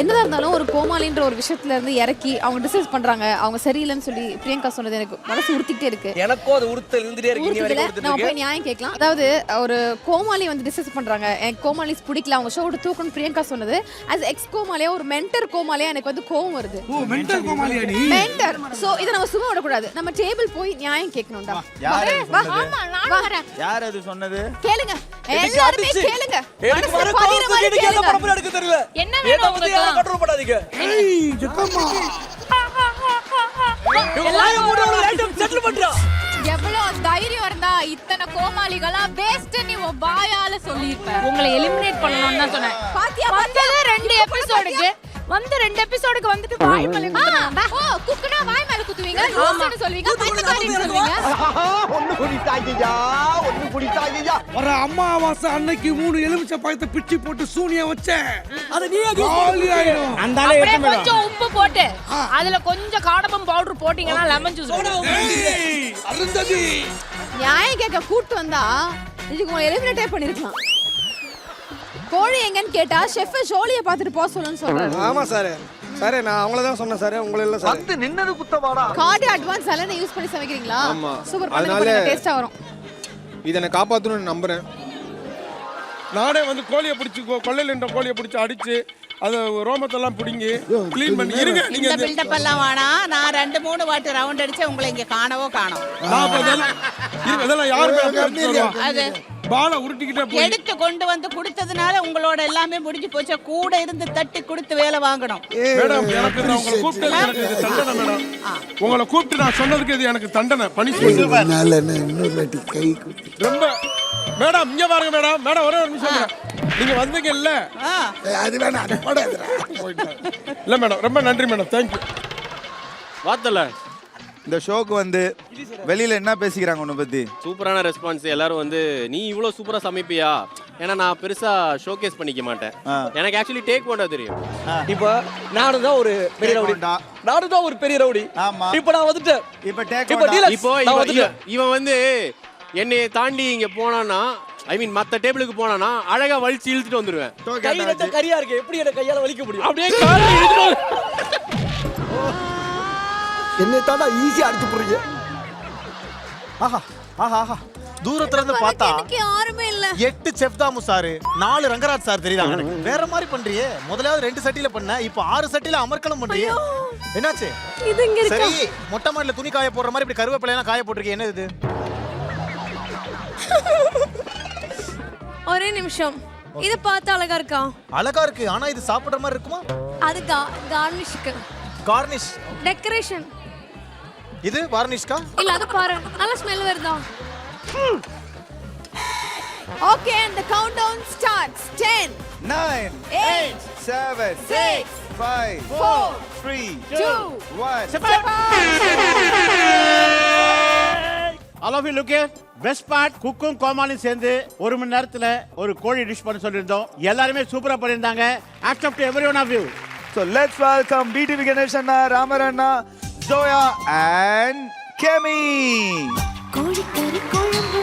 என்னதான் இருந்தாலும் ஒரு கோமாளின்ற ஒரு விஷயத்துல இருந்து இறக்கி அவங்க டிசைஸ் பண்றாங்க. அவங்க சரியில்லைன்னு சொல்லி பிரியங்கா சொன்னது எனக்கு மனசு உறுத்திக்கிட்டே இருக்கு. எனக்கும் அது உறுத்தல் இருந்துட்டே இருக்கு. வரைக்கும் உறுத்திட்டு இருக்கு போய் நியாயம் கேட்கலாம். அதாவது ஒரு கோமாளி வந்து டிசைஸ் பண்றாங்க. எனக்கு கோமாளிஸ் பிடிக்கல. அவங்க ஷோ விட்டு தூக்கணும் பிரியங்கா சொன்னது. As எக்ஸ் கோமாளியா ஒரு மென்டர் கோமாளியா எனக்கு வந்து கோவம் வருது. ஓ மென்டல் கோமாளியா நீ? மென்டர் சோ இதை நம்ம சும்மா விடக்கூடாது. நம்ம டேபிள் போய் நியாயம் கேட்கணும்டா. யார் அது வா, சொன்னது? ஆமா, நானும் வரேன். யார் அது சொன்னது? கேளுங்க. எனக்கு எல்லாருமே அடிச்சு. கேளுங்க. எனக்கு வர மனசு பதிர கோவத்துக்கு மாதிரி எனக்கு என்ன கேளுங்க. படப்புல எடுக்க தெரியல. என்ன வேணும் உங்களுக்கு? கண்ட்ரோல் பண்ணாதீங்க ஏய் ஜக்கம்மா செட்டில் பண்றா. எவ்வளவு தைரியம் இருந்தா இத்தனை கோமாளிகளா வேஸ்ட் நீ உன் வாயால சொல்லிருப்ப உங்களை எலிமினேட் பண்ணணும்னு தான் சொன்னேன். பாத்தியா, வந்தது? ரெண்டு எபிசோடுக்கு வந்து ரெண்டு எபிசோடுக்கு வந்துட்டு வாய் மேல. ஓ குக்குனா வாய் மேல குத்துவீங்க? லூசுன்னு சொல்வீங்க பைத்தியக்காரின்னு சொல்வீங்க ஒண்ணு குடித்தாய்யா ஒண்ணு குடித்தாய்யா வர அம்மாவாசை அன்னைக்கு மூணு எலுமிச்சை பழத்தை பிச்சு போட்டு சூனிய வச்சேன் அது நீ காலி ஆயிடும் அப்படியே கொஞ்சம் உப்பு போட்டு அதுல கொஞ்சம் காடமம் பவுடர் போட்டீங்கன்னா லெமன் ஜூஸ் ஏய், அருந்ததி. நியாயம் கேட்க கூட்டு வந்தா இதுக்கு எலிமினேட்டே பண்ணிருக்கலாம். கோழி எங்கன்னு கேட்டா செஃப் ஜோலியை பார்த்துட்டு போக சொல்லுன்னு சொல்றாரு. ஆமா சார். சார் நான் அவங்கள தான் சொன்னேன் சார். உங்களை இல்ல சார். வந்து நின்னது குத்தமாடா. கார்டு அட்வான்ஸ் எல்லாம் யூஸ் பண்ணி சமைக்கிறீங்களா? ஆமா. சூப்பர் அதனால- டேஸ்டா வரும். இதை நான் காப்பாற்றணும்னு நம்புறேன். நானே வந்து கோழியை பிடிச்சி கொள்ளையில் என்ற கோழியை பிடிச்சி அடிச்சு அது ரோமத்தெல்லாம் பிடுங்கி க்ளீன் பண்ணி இருங்க நீங்க இந்த பில்டப் எல்லாம் வேணாம் நான் ரெண்டு மூணு வாட்டி ரவுண்ட் அடிச்சு உங்களை இங்க காணவோ காணோம். இதெல்லாம் இருங்க, இதெல்லாம் யாரு மேல எடுத்துட்டு வருவா? அது பாலை உருட்டிக்கிட்டே போய் எடுத்து கொண்டு வந்து கொடுத்ததுனால உங்களோட எல்லாமே முடிஞ்சு போச்சு. கூட இருந்து தட்டி கொடுத்து வேலை வாங்கணும். மேடம் எனக்கு நான் உங்களை கூப்பிட்டது எனக்கு இது தண்டனை மேடம். உங்களை கூப்பிட்டு நான் சொன்னதுக்கு இது எனக்கு தண்டனை பனிஷ்மெண்ட் இன்னொரு வாட்டி கை ரொம்ப மேடம் இங்க பாருங்க மேடம். மேடம் ஒரே ஒரு நிமிஷம். நீங்க வந்தீங்க இல்ல? ஆ, அது வேணாம் இல்ல மேடம் ரொம்ப நன்றி மேடம். தேங்க்யூ பார்த்தல இந்த ஷோக்கு வந்து வெளியில என்ன பேசிக்கிறாங்க உன்னை பத்தி? சூப்பரான ரெஸ்பான்ஸ் எல்லாரும் வந்து நீ இவ்வளோ சூப்பரா சமைப்பியா? ஏன்னா நான் பெருசா ஷோகேஸ் பண்ணிக்க மாட்டேன். எனக்கு ஆக்சுவலி டேக் பண்ண தெரியும். இப்ப நானும் தான் ஒரு பெரிய ரவுடி. நானும் தான் ஒரு பெரிய ரவுடி. ஆமா. இப்ப நான் வந்துட்டேன். இப்ப டேக் இப்ப இப்போ இவன் வந்து என்னை தாண்டி இங்க போனானா ஐ மீன் மத்த டேபிளுக்கு போனானா அழகா வலிச்சு இழுத்துட்டு வந்துருவேன். கை கரியா இருக்கு? எப்படி என்ன கையால வலிக்க முடியும்? அப்படியே என்னை தாண்டா ஈஸியா அடிச்சு போடுறீங்க? ஆஹா ஆஹா ஆஹா. தூரத்துல இருந்து பார்த்தா யாருமே இல்ல. எட்டு செஃப் தாமு சார் நாலு ரங்கராஜ் சார் தெரியுதாங்க எனக்கு வேற மாதிரி பண்றியே. முதலாவது ரெண்டு சட்டியில பண்ண இப்போ ஆறு சட்டியில அமர்க்கலம் பண்றியே. என்னாச்சு? இது இங்க இருக்கு? சரி மொட்டை மாடில துணி காய போடுற மாதிரி இப்படி கருவேப்பிலை எல்லாம் காய போட்டிருக்கீங்க என்ன இது? ஒரே நிமிஷம். இது பார்த்து அழகா இருக்கா? அழகா இருக்கு ஆனா இது சாப்பிடுற மாதிரி இருக்குமா? அது கார்னிஷ்க்கு கார்னிஷ் டெக்கரேஷன் இது வார்னிஷ்கா இல்ல அது பாரு. நல்ல ஸ்மெல் வருதா? Okay and the countdown starts. 10 nine 8 seven 6 five Four. Three 2 one all of you look best part குக்கும் கோமாலியும் சேர்ந்து ஒரு மணி நேரத்துல ஒரு கோழி டிஷ் பண்ண சொல்லியிருந்தோம். எல்லாருமே சூப்பரா பண்ணியிருந்தாங்க. Accept every one of you so let's welcome PTV Ganesh அண்ணா ராமர் அண்ணா ஜோயா அண்ட் கெமி கோழிக்கறி குழம்பு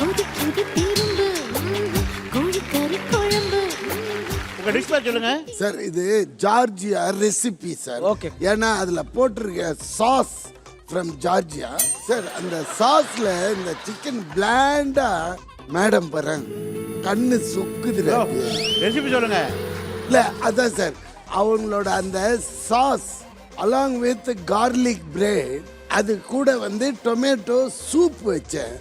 கொதிக்குது திரும்பு கோழிக்கறி குழம்பு. உங்க டிஷ் பேர் சொல்லுங்க. சார் இது ஜார்ஜியா ரெசிபி சார் Okay. ஏன்னா அதுல போட்டிருக்க சாஸ் ஃப்ரம் ஜார்ஜியா. சார் அந்த சாஸ்ல இந்த சிக்கன் பிளாண்டா மேடம் பாருங்க கண்ணு சொக்குதுல ரெசிபி சொல்லுங்க. இல்ல அதான் சார் அவங்களோட அந்த sauce along with garlic bread அது கூட வந்து டொமேட்டோ சூப் வச்சேன்.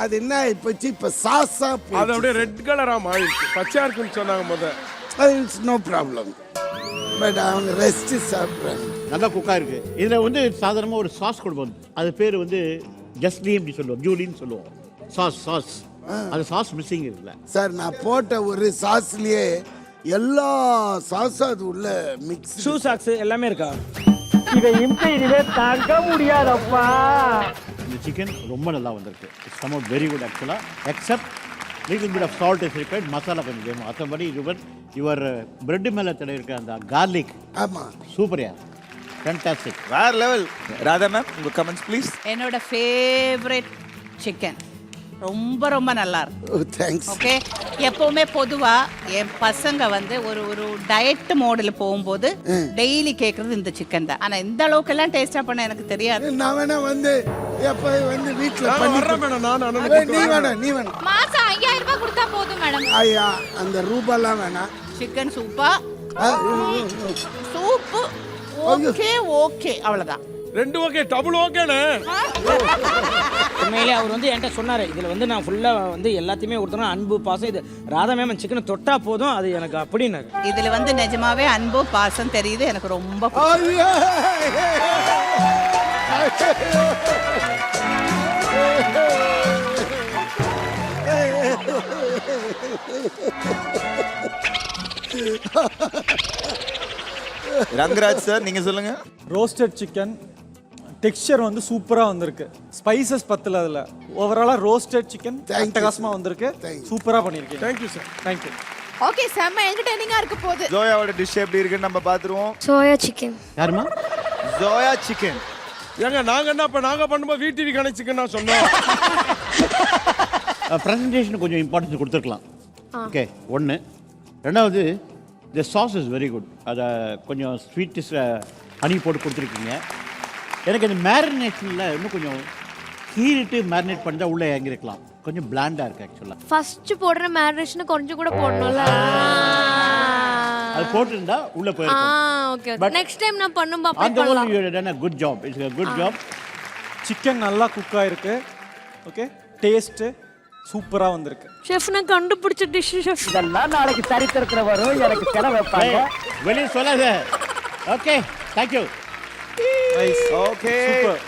அது என்ன ஆயிப்போச்சு இப்ப சாஸா அது அப்படியே ரெட் கலரா மாறிடுச்சு. பச்சையா இருக்குன்னு சொன்னாங்க முத. இட்ஸ் நோ ப்ராப்ளம் பட் அவங்க ரெஸ்ட் சாப்பிட்றாங்க. நல்லா குக்கா இருக்கு இதுல வந்து சாதாரணமா ஒரு சாஸ் கொடுப்போம் அது பேர் வந்து ஜஸ்லி அப்படி சொல்லுவோம். ஜூலின்னு சொல்லுவோம். சாஸ் சாஸ் அது சாஸ் மிஸ்ஸிங் இருக்குல்ல. சார் நான் போட்ட ஒரு சாஸ்லயே எல்லா சாஸும் அது உள்ள மிக்ஸ் ஷூ சாக்ஸ் எல்லாமே இருக்கா? இந்த சிக்கன் ரொம்ப நல்லா வந்திருக்கு. It's come out very good actually except little bit of salt is required masala கொஞ்சம் வேணும். மற்றபடி யுவர் யுவர் பிரெட் மேலே தடவி இருக்க அந்த கார்லிக் ஆமா. சூப்பர்யா ஃபேண்டாஸ்டிக் வேற லெவல் ராதா மேம் உங்க கமெண்ட்ஸ் ப்ளீஸ் என்னோட ஃபேவரட் சிக்கன் ரொம்ப ரொம்ப நல்லா இருக்கு. தேங்க்ஸ் ஓகே எப்பவுமே பொதுவா என் பசங்க வந்து ஒரு ஒரு டயட் மோடில் போகும்போது டெய்லி கேட்கறது இந்த சிக்கன் தான். ஆனா இந்த அளவுக்கு எல்லாம் டேஸ்டா பண்ண எனக்கு தெரியாது. நான் வேணா வந்து எப்ப வந்து வீட்டுல நான் பண்ணி மேடம். நான் நீ. வேணாம் நீ வேணாம் மாசம் ஐயாயிரம் ரூபாய் கொடுத்தா போதும் மேடம். ஐயா அந்த ரூபாலாம் வேணாம் சிக்கன் சூப்பா சூப்பு ஓகே ஓகே அவ்வளவுதான். ரெண்டு ஓகே டபுள் ஓகேண்ணே உண்மையிலே அவர் வந்து என்கிட்ட சொன்னாரு இதுல வந்து நான் ஃபுல்லா வந்து எல்லாத்தையுமே கொடுத்தோம் அன்பு பாசம் இது ராதா மேம் சிக்கனை தொட்டா போதும் அது எனக்கு அப்படின்னாரு இதுல வந்து நிஜமாவே அன்பு பாசம் தெரியுது எனக்கு ரொம்ப. ஐயா. ரங்கராஜ் சார் நீங்க சொல்லுங்க ரோஸ்டட் சிக்கன் டெக்ஸ்சர் வந்து சூப்பரா வந்திருக்கு. ஸ்பைசஸ் பத்தல அதுல. ஓவராலா ரோஸ்டட் சிக்கன் Thank you, அட்டகாசமா sir. வந்திருக்கு. Thank you. சூப்பரா பண்ணிருக்கீங்க. தேங்க்யூ சார் தேங்க்யூ ஓகே செம்ம என்டர்டைனிங்கா இருக்க போகுது. ஜோயாவோட டிஷ் எப்படி இருக்குன்னு நம்ம பாத்துருவோம். சோயா சிக்கன் யாருமா ஜோயா சிக்கன் ஏங்க நாங்க என்ன இப்ப நாங்க பண்ணும்போது விடிவி கணேச்சுக்கு நான் சொன்னோம். ப்ரெசன்டேஷன் கொஞ்சம் இம்பார்ட்டன்ஸ் கொடுத்துருக்கலாம். ஓகே ஒன்று ரெண்டாவது the sauce is very good அதை கொஞ்சம் ஸ்வீட்டஸ் ஹனி போட்டு கொடுத்துருக்கீங்க. எனக்கு இந்த மேரினேஷனில் இன்னும் கொஞ்சம் கீறிட்டு மேரினேட் பண்ணி தான் உள்ளே இறங்கிருக்கலாம் கொஞ்சம் பிளாண்டாக இருக்குது ஆக்சுவலாக ஃபர்ஸ்ட் போடுற மேரினேஷன் கொஞ்சம் கூட போடணும்ல? அது போட்டிருந்தா உள்ளே ஆ போயிருக்கும் நெக்ஸ்ட் டைம் நான் பண்ணும்போது அப்ளை அந்த பண்ணலாம் one you done good job it's good job chicken நல்லா குக் ஆயிருக்கு. ஓகே டேஸ்ட் சூப்பரா வந்திருக்கு. ஷெஃப் நான் கண்டுபிடிச்ச டிஷ் ஷெஃப் இதெல்லாம் நாளைக்கு சரித்திரத்துல வரும் எனக்கு செலவு வைப்பாங்க. வெளியே சொல்லாத. Okay thank you nice okay super